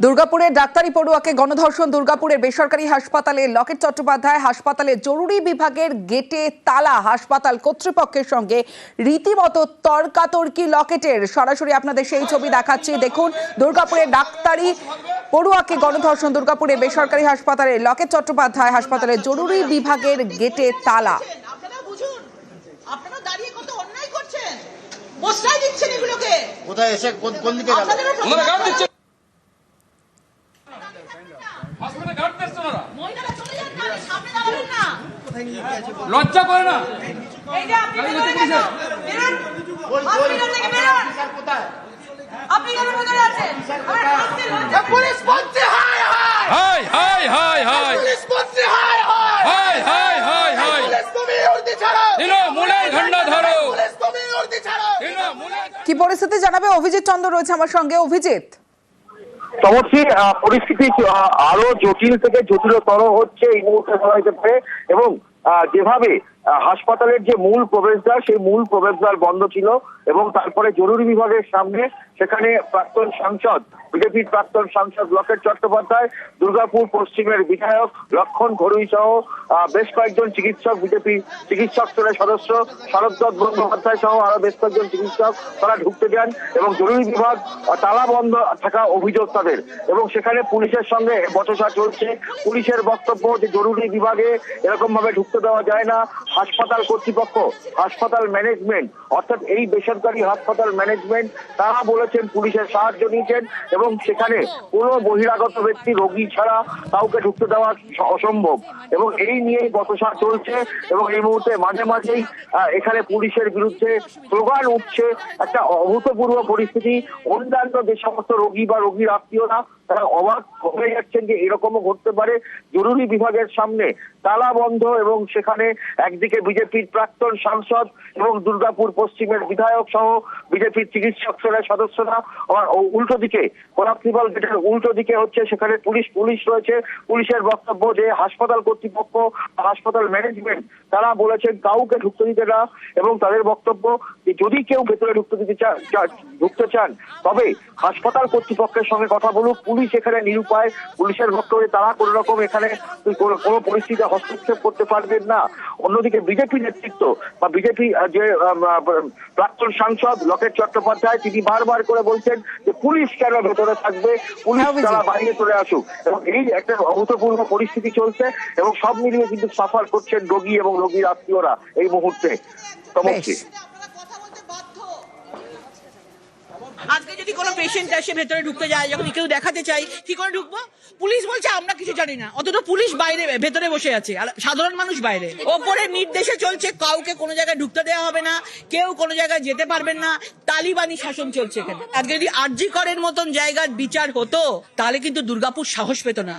দুর্গাপুরে ডাক্তারি পড়ুয়াকে গণধর্ষণ দুর্গাপুরের বেসরকারি হাসপাতালে লকেট চট্টোপাধ্যায় হাসপাতালে জরুরি বিভাগের গেটে তালা হাসপাতাল কর্তৃপক্ষের সঙ্গে রীতিমতো তর্কাতর্কি লকেটের। সরাসরি আপনাদের সেই ছবি দেখাচ্ছি। দেখুন দুর্গাপুরে ডাক্তারি পড়ুয়াকে গণধর্ষণ দুর্গাপুরে বেসরকারি হাসপাতালে লকেট চট্টোপাধ্যায় হাসপাতালে জরুরি বিভাগের গেটে তালা। আপনারা দাঁড়িয়ে কত অন্যায় করছেন? দিচ্ছেন এগুলোকে? কোথায় এসে কোন কোন দিকে গেল গার্ড দিচ্ছে মহিলারা হাসপাতালে গার্ড দিচ্ছে ওনারা চলে যান না সামনে দাঁড়াবেন না। লজ্জা করে না? এই যে আপনি বেরোবেন কেন বেরোন। হসপিটাল থেকে বেরোন। আপনি কেন ভেতরে আছেন। আমার ভাবতে লজ্জা পুলিশ বলছে হাই হাই হাই হাই। হাই হাই পুলিশ বলছে হাই হাই হাই হাই। হাই হাই তুমি উর্দি ছাড়ো দিনো মুলাই ঘণ্টা ধরো। পুলিশ তুমি উর্দি ছাড়ো দিনো মুলাই কি পরিস্থিতি জানাবে অভিজিৎ চন্দ্র রয়েছে আমার সঙ্গে? অভিজিৎ? সমস্যি পরিস্থিতি আরও জটিল থেকে জটিলতর হচ্ছে এই মুহূর্তে বলা যেতে পারে। এবং যেভাবে হাসপাতালের যে মূল প্রবেশদ্বার, সেই মূল প্রবেশদ্বার বন্ধ ছিল এবং তারপরে জরুরি বিভাগের সামনে সেখানে প্রাক্তন সাংসদ, বিজেপির প্রাক্তন সাংসদ লকেট চট্টোপাধ্যায়, দুর্গাপুর পশ্চিমের বিধায়ক লক্ষণ ঘড়ুই সহ বেশ কয়েকজন চিকিৎসক, বিজেপি চিকিৎসক দলের সদস্য শরৎ বন্দ্যোপাধ্যায় সহ আরও বেশ কয়েকজন চিকিৎসক তারা ঢুকতে যান এবং জরুরি বিভাগ তালা বন্ধ থাকা অভিযোগ তাদের। এবং সেখানে পুলিশের সঙ্গে বচসা চলছে। পুলিশের বক্তব্য যে জরুরি বিভাগে এরকম ভাবে ঢুকতে দেওয়া যায় না। হাসপাতাল কর্তৃপক্ষ, হাসপাতাল ম্যানেজমেন্ট, অর্থাৎ এই বেসরকারি হাসপাতাল ম্যানেজমেন্ট, তারা বলেছেন পুলিশের সাহায্য নিয়েছেন এবং সেখানে কোনো বহিরাগত ব্যক্তি, রোগী ছাড়া কাউকে ঢুকতে দেওয়া অসম্ভব। এবং এই নিয়েই বচসা চলছে এবং এই মুহূর্তে মাঝে মাঝেই এখানে পুলিশের বিরুদ্ধে স্লোগান উঠছে একটা অভূতপূর্ব পরিস্থিতি। অন্যান্য যে সমস্ত রোগী বা রোগীর আত্মীয়রা তারা অবাক হয়ে যাচ্ছেন যে এরকমও ঘটতে পারে জরুরি বিভাগের সামনে। তালা বন্ধ এবং সেখানে একদিকে বিজেপির প্রাক্তন সাংসদ এবং দুর্গাপুর পশ্চিমের বিধায়ক সহ বিজেপির চিকিৎসক সদস্যরা। আবার উল্টো দিকে, কোলাপ্সিবল গেটের উল্টো দিকে হচ্ছে সেখানে পুলিশ পুলিশ রয়েছে। পুলিশের বক্তব্য যে হাসপাতাল কর্তৃপক্ষ হাসপাতাল ম্যানেজমেন্ট, তারা বলেছেন কাউকে ঢুকতে দিতে না এবং তাদের বক্তব্য যে যদি কেউ ভেতরে ঢুকতে দিতে চা- চা- ঢুকতে চান, তবে হাসপাতাল কর্তৃপক্ষের সঙ্গে কথা বলুক, পুলিশ এখানে নিরুপায়। পুলিশের বক্তব্যে তারা কোনো রকম এখানে কোনো কোনো পরিস্থিতিতে হস্তক্ষেপ করতে পারবেন না। অন্যদিকে বিজেপি নেতৃত্ব বা বিজেপি যে প্রাক্তন সাংসদ লকেট চট্টোপাধ্যায় তিনি বারবার করে বলছেন যে পুলিশ কেন ভেতরে থাকবে? পুলিশ হ্যাঁ, তারা বাইরে চলে আসুক। এবং এই একটা অভূতপূর্ণ পরিস্থিতি চলছে এবং সব মিলিয়ে কিন্তু সাফার করছেন রোগী এবং রোগীর আত্মীয়রা এই মুহূর্তে। যদি কোনো পেশেন্ট আসে, ভেতরে ঢুকতে যায়, যখন কেউ দেখাতে চাই, কি করে ঢুকবো? পুলিশ বলছে, আমরা কিছু জানি না। অথচ পুলিশ বাইরে, ভেতরে বসে আছে। আর সাধারণ মানুষ বাইরে। ওপরে নির্দেশে চলছে, কাউকে কোনো জায়গায় ঢুকতে দেওয়া হবে না, কেউ কোনো জায়গায় যেতে পারবেন না, তালিবানি শাসন চলছে এখানে। আর যদি আরজি করের মতন জায়গার বিচার হতো, তাহলে কিন্তু দুর্গাপুর সাহস পেত না।